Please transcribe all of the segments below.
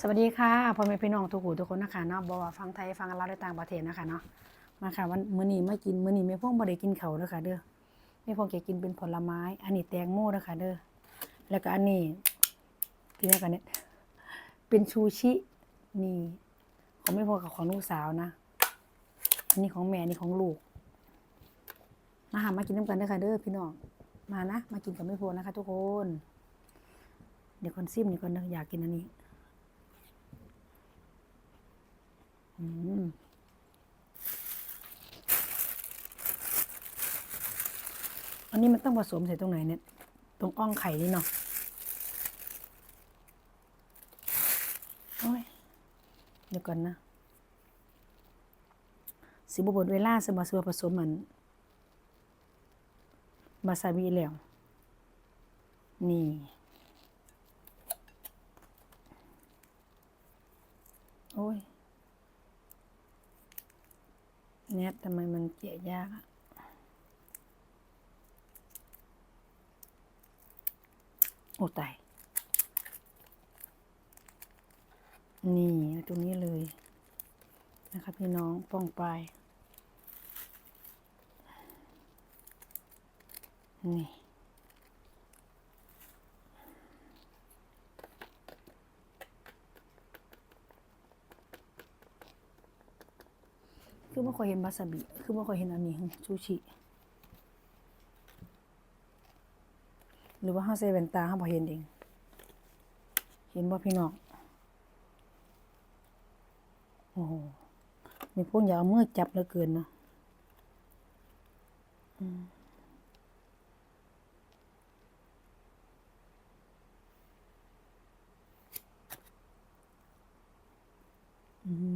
สวัสดีค่ะพ่อแม่พี่น้องทุกหูทุกคนนะคะเนาะบอกว่าฟังไทยฟังลาวในต่างประเทศนะคะเนาะมาค่ะวันมื้อนี้มากินมื้อนี้แม่พวงบ่ได้กินเขาเด้อค่ะเด้อแม่พวงแกกินเป็นผลไม้ อันนี้แตงโมเด้อค่ะเด้อแล้วก็อันนี้ที่นี่กันเนี่ยเป็นชูชินี่ของแม่พวงกับของลูกสาวนะอันนี้ของแม่อันนี้ของลูกมาหามากินน้ำกันเด้อค่ะเด้อพี่น้องมานะมากินกับแม่พวงนะคะ ทุกคน เดี๋ยวคนซิมนี่ก่อนอยากกินอันนี้ อันนี้มันต้องผสมใส่ตรงไหนเนี่ย ตรงอ่องไข่นี่เนาะโอ้ย เดี๋ยวก่อนนะ สิบบนเวลาสมาสัวผสมเหมือนมาซาบิแล้ว นี่ โอ้ย เนี่ยทำไมมันเกะยากอะโอ้ตาย นี่ตรงนี้เลยนะครับพี่น้องป้องปลายนี่ คือไม่ค่อยเห็นวาซาบิ คือไม่ค่อยเห็นอันนี้ซูชิ หรือว่าห้าเซเว่นตาห้าพอเห็นเอง เห็นว่าพี่น้อง โอ้โหมีพวกอย่าเอามือจับเหลือเกินเนาะอืมอืม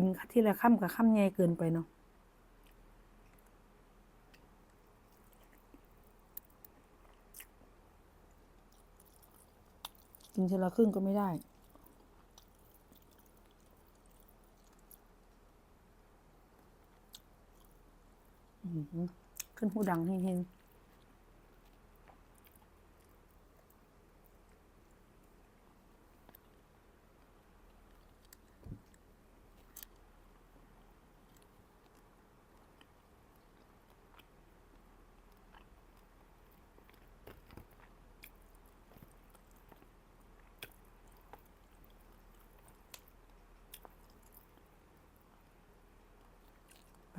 กินที่ละค่ำกับค่ำใหญ่เกินไปเนาะกินทีละครึ่งก็ไม่ได้ขึ้นหูดังเฮงๆ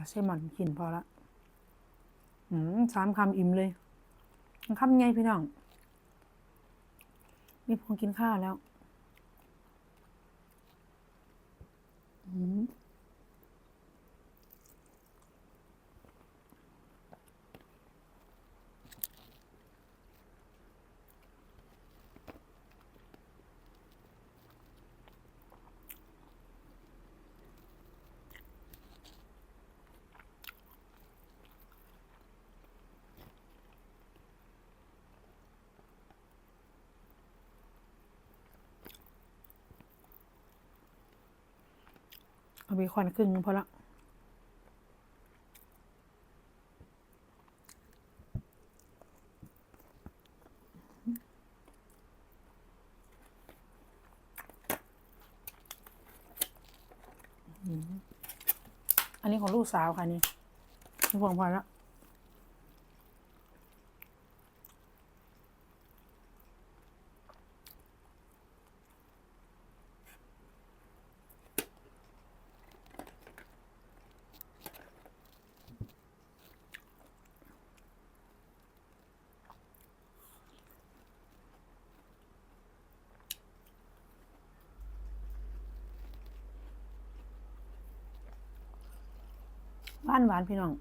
เซมอนกินพอละอืมสามคำอิ่มเลยคำไงพี่น้อง มีพงกินข้าวแล้ว อืม เอาเบคอนครึ่งนึงพอละอันนี้ของลูกสาวค่ะนี่นี่พวงพอละ หวานหวานพี่น้อง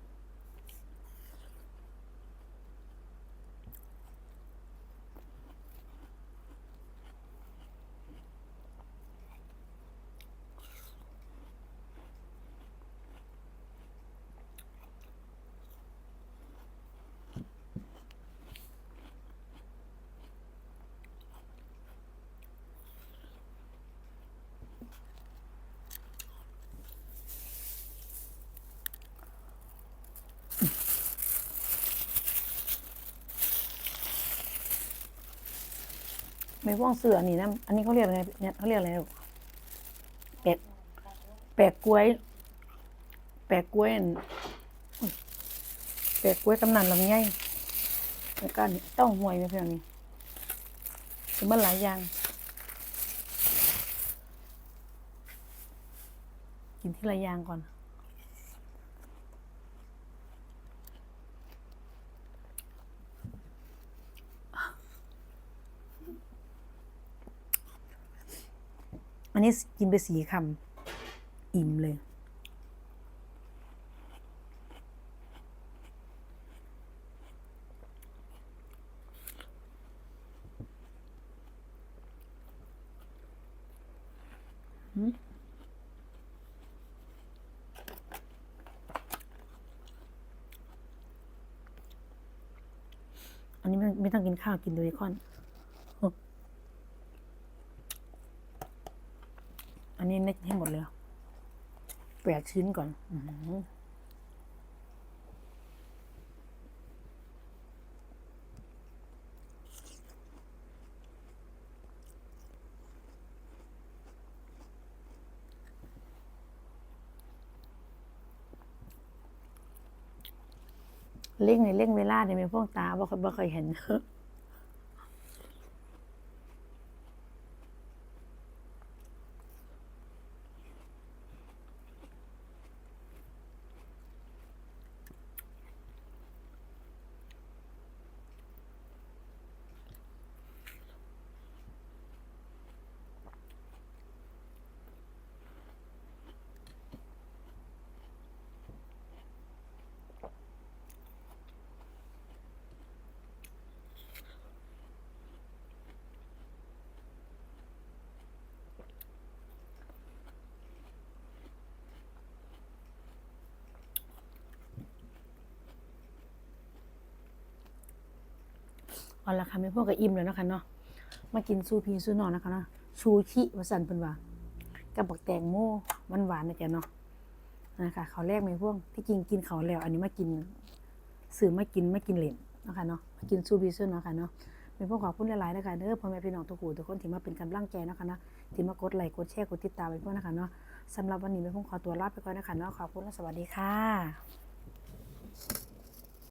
ไม่พ่วงเสือนี่นะอันนี้เขาเรียกอะไรเนี่ยเขาเรียกอะไรลูกแปลกแปลกกล้วย แปลกกล้วยน์แปลกกล้วยตำนานลำไยแล้วก็นี่เต้าหวยไหมเพื่อนนี่คือมันหลายอย่าง กินที่ละอย่างก่อน อันนี้กินไปสีคำอิ่มเลยอันนี้ไม่ไม่ต้องกินข้าวกินโดยคอน อันนี้ เน็กให้หมดเลยแปดชิ้นก่อนอื้อหือเร่งในเร่งเวลาเนี่ยมีพวกตาบ่ค่อยบ่เคอยเห็น เอาละค่ะไม่พวกกับอิ่มแล้วนะคะเนาะมากินซูพีซูนอนนะคะเนาะชูชิวสันเป็นว่ากับบักแตงโมหวานหวานๆนะจ๊ะเนาะนะคะเขาแรกไม่พวกที่จริงกินเขาแล้ว อันนี้มากินสื่อมากินไม่กินเหลนนะคะเนาะมากินซูพีซูนเนะคะเนาะไม่พวกขอบคุณหลายๆนะคะเด้อพ่อแม่พี่น้องทุกคนทุกคนที่มาเป็นกำลังใจนะคะนะที่มากดไลค์กดแชร์กดติดตามไปพวกนะคะเนาะสำหรับวันนี้ไม่พวกขอตัวลาไปก่อนนะคะเนาะขอบคุณและสวัสดีค่ะ